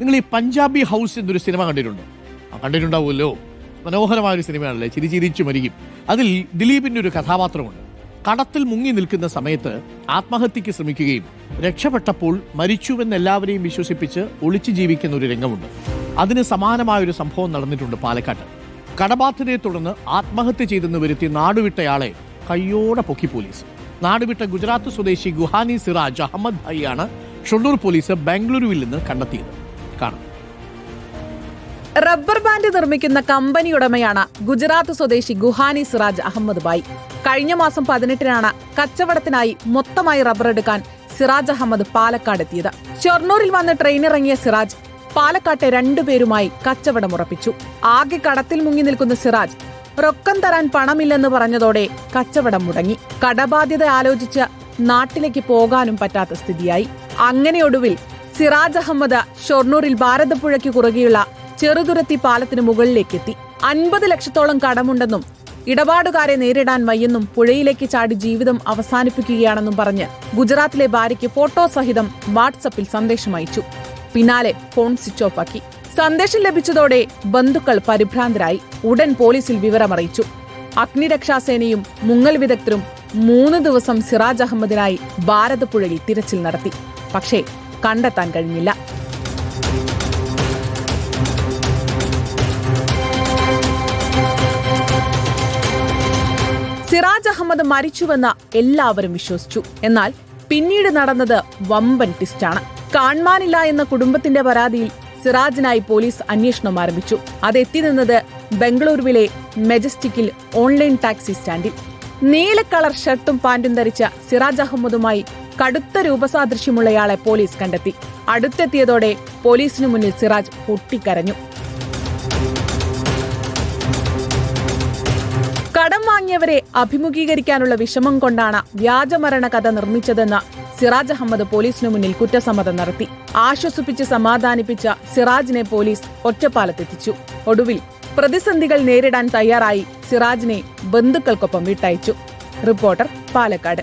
നിങ്ങൾ ഈ പഞ്ചാബി ഹൗസ് എന്നൊരു സിനിമ കണ്ടിട്ടുണ്ടോ. കണ്ടിട്ടുണ്ടാവുമല്ലോ. മനോഹരമായ ഒരു സിനിമയാണല്ലേ? ചിരി ചിരിച്ചു മരിക്കും. അതിൽ ദിലീപിന്റെ ഒരു കഥാപാത്രമുണ്ട്. കടത്തിൽ മുങ്ങി നിൽക്കുന്ന സമയത്ത് ആത്മഹത്യക്ക് ശ്രമിക്കുകയും രക്ഷപ്പെട്ടപ്പോൾ മരിച്ചുവെന്ന് എല്ലാവരെയും വിശ്വസിപ്പിച്ച് ഒളിച്ചു ജീവിക്കുന്ന ഒരു രംഗമുണ്ട്. അതിന് സമാനമായ ഒരു സംഭവം നടന്നിട്ടുണ്ട് പാലക്കാട്ട്. കടബാധ്യതയെ തുടർന്ന് ആത്മഹത്യ ചെയ്തെന്ന് വരുത്തി നാടുവിട്ടയാളെ കയ്യോടെ പൊക്കി പോലീസ്. നാടുവിട്ട ഗുജറാത്ത് സ്വദേശി ഗുഹാനി സിറാജ് അഹമ്മദ് ഭായിയാണ് ഷൊണ്ണൂർ പോലീസ് ബാംഗ്ലൂരുവിൽ നിന്ന് കണ്ടെത്തിയത്. കാണാം. റബ്ബർ ബാൻഡ് നിർമ്മിക്കുന്ന കമ്പനി ഉടമയാണ് ഗുജറാത്ത് സ്വദേശി ഗുഹാനി സിറാജ് അഹമ്മദ് ബായി. കഴിഞ്ഞ മാസം പതിനെട്ടിനാണ് കച്ചവടത്തിനായി മൊത്തമായി റബ്ബർ എടുക്കാൻ സിറാജ് അഹമ്മദ് പാലക്കാട് എത്തിയത്. ഷൊർണൂരിൽ വന്ന് ട്രെയിനിറങ്ങിയ സിറാജ് പാലക്കാട്ടെ രണ്ടുപേരുമായി കച്ചവടം ഉറപ്പിച്ചു. ആകെ കടത്തിൽ മുങ്ങി നിൽക്കുന്ന സിറാജ് റൊക്കം തരാൻ പണമില്ലെന്ന് പറഞ്ഞതോടെ കച്ചവടം മുടങ്ങി. കടബാധ്യത ആലോചിച്ച് നാട്ടിലേക്ക് പോകാനും പറ്റാത്ത സ്ഥിതിയായി. അങ്ങനെ ഒടുവിൽ സിറാജ് അഹമ്മദ് ഷൊർണൂരിൽ ഭാരതപ്പുഴയ്ക്ക് കുറുകെയുള്ള ചെറുതുരത്തി പാലത്തിന് മുകളിലേക്കെത്തി. അൻപത് ലക്ഷത്തോളം കടമുണ്ടെന്നും ഇടപാടുകാരെ നേരിടാൻ വയ്യെന്നും പുഴയിലേക്ക് ചാടി ജീവിതം അവസാനിപ്പിക്കുകയാണെന്നും പറഞ്ഞ് ഗുജറാത്തിലെ ഭാര്യയ്ക്ക് ഫോട്ടോ സഹിതം വാട്സപ്പിൽ സന്ദേശം അയച്ചു. പിന്നാലെ ഫോൺ സ്വിച്ച് ഓഫ് ആക്കി. സന്ദേശം ലഭിച്ചതോടെ ബന്ധുക്കൾ പരിഭ്രാന്തരായി. ഉടൻ പോലീസിൽ വിവരമറിയിച്ചു. അഗ്നിരക്ഷാസേനയും മുങ്ങൽ വിദഗ്ധരും മൂന്ന് ദിവസം സിറാജ് അഹമ്മദിനായി ഭാരതപ്പുഴയിൽ തിരച്ചിൽ നടത്തി. പക്ഷേ കണ്ടെത്താൻ കഴിഞ്ഞില്ല. സിറാജ് അഹമ്മദ് മരിച്ചുവെന്ന് എല്ലാവരും വിശ്വസിച്ചു. എന്നാൽ പിന്നീട് നടന്നത് വമ്പൻ ടിസ്റ്റാണ് കാൺമാനില്ല എന്ന കുടുംബത്തിന്റെ പരാതിയിൽ സിറാജിനായി പോലീസ് അന്വേഷണം ആരംഭിച്ചു. അതെത്തി നിന്നത് ബംഗളൂരുവിലെ മെജസ്റ്റിക്കിൽ ഓൺലൈൻ ടാക്സി സ്റ്റാൻഡിൽ. നീല കളർ ഷർട്ടും പാന്റും ധരിച്ച സിറാജ് അഹമ്മദുമായി കടുത്ത രൂപസാദൃശ്യമുള്ളയാളെ പോലീസ് കണ്ടെത്തി. അടുത്തെത്തിയതോടെ പോലീസിനു മുന്നിൽ സിറാജ് പൊട്ടിക്കരഞ്ഞു. കടം വാങ്ങിയവരെ അഭിമുഖീകരിക്കാനുള്ള വിഷമം കൊണ്ടാണ് വ്യാജമരണ കഥ നിർമ്മിച്ചതെന്ന് സിറാജ് അഹമ്മദ് പോലീസിനു മുന്നിൽ കുറ്റസമ്മതം നടത്തി. ആശ്വസിപ്പിച്ച് സമാധാനിപ്പിച്ച സിറാജിനെ പോലീസ് ഒറ്റപ്പാലത്തെത്തിച്ചു. ഒടുവിൽ പ്രതിസന്ധികൾ നേരിടാൻ തയ്യാറായി സിറാജിനെ ബന്ധുക്കൾക്കൊപ്പം വിട്ടയച്ചു. റിപ്പോർട്ടർ പാലക്കാട്.